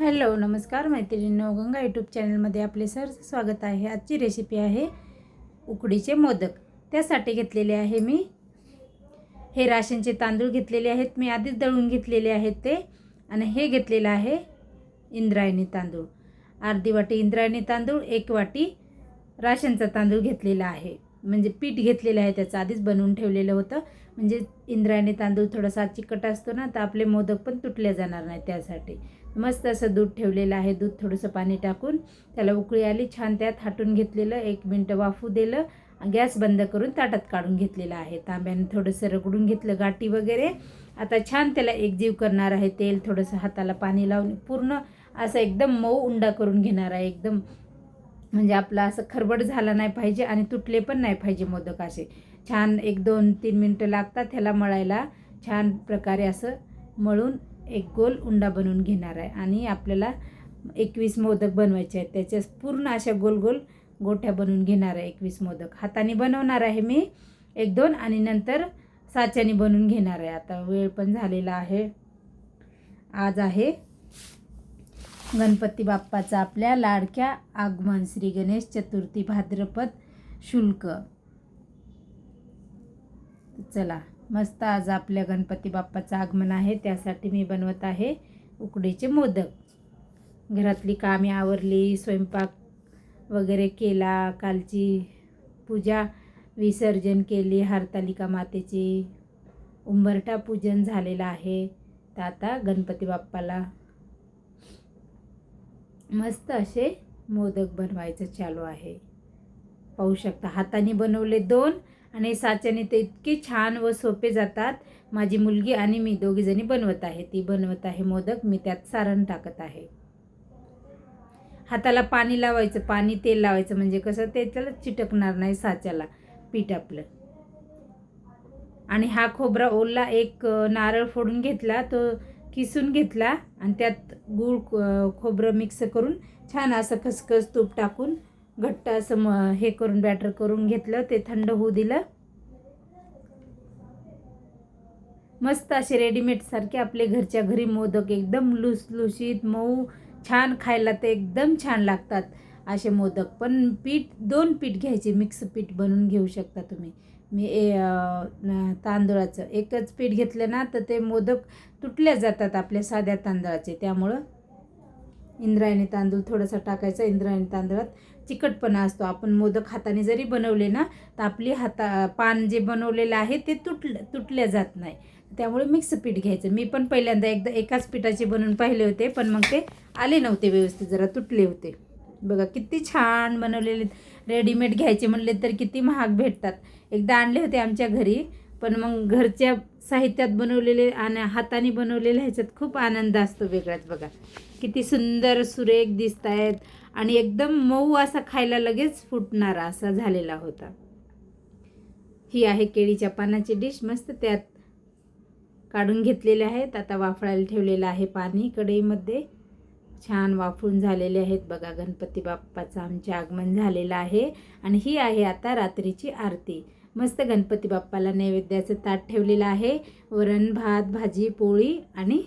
Hello नमस्कार मैत्रिणींनो. Ganga YouTube चॅनलमध्ये आपले सर स्वागत आहे. आजची रेसिपी आहे उकडीचे मोदक. त्यासाठी घेतलेले आहे मी हे राशनचे तांदूळ घेतलेले आहेत. मी आधीच दळून घेतलेले आहेत ते. आणि हे घेतलेलं आहे इंद्रायणी तांदूळ. अर्धी वाटी इंद्रायणी तांदूळ एक वाटी राशनचा तांदूळ घेतलेला आहे. म्हणजे पीठ घेतलेलं आहे त्याचं आधीच बनवून ठेवलेलं होतं. म्हणजे इंद्रायणी तांदूळ थोडासा चिकट असतो ना तर आपले मोदक पण तुटले जाणार नाही त्यासाठी. मस्त असं दूध ठेवलेलं आहे दूध थोडंसं पाणी टाकून. त्याला उकळी आली छान त्यात हाटून घेतलेलं एक मिनटं वाफू दिलं. गॅस बंद करून ताटात काढून घेतलेलं आहे. तांब्याने थोडंसं रगडून घेतलं गाठी वगैरे. आता छान त्याला एकजीव करणार आहे तेल थोडंसं हाताला पाणी लावून पूर्ण असं एकदम मऊ उंडा करून घेणार आहे. एकदम म्हणजे आपला असं खरबड झाला नाही पाहिजे आणि तुटले पण नाही पाहिजे मोदक असे. छान एक दोन तीन मिनटं लागतात त्याला मळायला. छान प्रकारे असं मळून एक गोल उंडा बनवून घेणार आहे. आणि आपल्याला एकवीस मोदक बनवायचे आहेत. त्याच्या पूर्ण अशा गोल गोल गोठ्या बनवून घेणार आहे एकवीस मोदक. हाताने बनवणार आहे मी एक दोन आणि नंतर साच्याने बनवून घेणार आहे. आता वेळ पण झालेला आहे. आज आहे गणपती बाप्पाचा आपल्या लाडक्या आगमन श्री गणेश चतुर्थी भाद्रपद शुल्क. चला मस्त आज आपल्या गणपती बाप्पाचं आगमन आहे त्यासाठी मी बनवत आहे उकडीचे मोदक. घरातली कामे आवरली स्वयंपाक वगैरे केला कालची पूजा विसर्जन केली हरतालिका मातेची उंबरठा पूजन झालेलं आहे. तर आता गणपती बाप्पाला मस्त असे मोदक बनवायचं चालू आहे. पाहू शकता हाताने बनवले दोन आणि साच्याने ते इतके छान व सोपे जातात. माझी मुलगी आणि मी दोघीजणी बनवत आहे. ती बनवत आहे मोदक मी त्यात सारण टाकत आहे. हाताला पाणी लावायचं पाणी तेल लावायचं म्हणजे कसं ते त्याला चिटकणार नाही साच्याला पीठ आपलं. आणि हा खोबरा ओला एक नारळ फोडून घेतला तो किसून घेतला आणि त्यात गूळ खोबरं मिक्स करून छान असं खसखस तूप टाकून घट्ट असं म हे करून बॅटर करून घेतलं. ते थंड होऊ दिलं. मस्त असे रेडीमेड सारखे आपले घरच्या घरी मोदक एकदम लुसलुशीत मऊ छान खायला ते एकदम छान लागतात असे मोदक. पण पीठ दोन पीठ घ्यायचे. मिक्स पीठ बनवून घेऊ शकता तुम्ही. मी ए तांदूळाचं. एकच पीठ घेतलं ना तर ते मोदक तुटल्या जातात आपल्या साध्या तांदळाचे. त्यामुळं इंद्रायणी तांदूळ थोडासा टाकायचा. इंद्रायणी तांदळात चिकटपणा असतो. आपण मोदक हाताने जरी बनवले ना तर आपली हाता पान जे बनवलेलं आहे ते तुटलं तुटल्या जात नाही. त्यामुळे मिक्स पीठ घ्यायचं. मी पण पहिल्यांदा एकदा एकाच पिठाचे बनवून पाहिले होते पण मग ते आले नव्हते व्यवस्थित. जरा तुटले होते. बघा किती छान बनवलेले रेडीमेड घ्यायचे म्हणले तर किती महाग भेटतात. एकदा आणले होते आमच्या घरी पण मग घरच्या साहित्यात बनवलेले आणि हाताने बनवलेले ह्याच्यात खूप आनंद असतो वेगळाच बघा. किती सुंदर सुरेख दिसत आहेत आणि एकदम मऊ असा खायला लगेच फुटणारा असा झालेला होता. ही आहे केळीच्या पानाची डिश मस्त त्यात काढून घेतलेले आहेत. आता वाफळायला ठेवलेलं आहे पाणी कढईमध्ये. छान वाफून झालेले आहेत. बघा गणपती बाप्पाचं आमचे आगमन झालेलं आहे आणि ही आहे आता रात्रीची आरती. मस्त गणपती बाप्पाला नैवेद्याचं ताट ठेवलेलं आहे. वरण भात भाजी पोळी आणि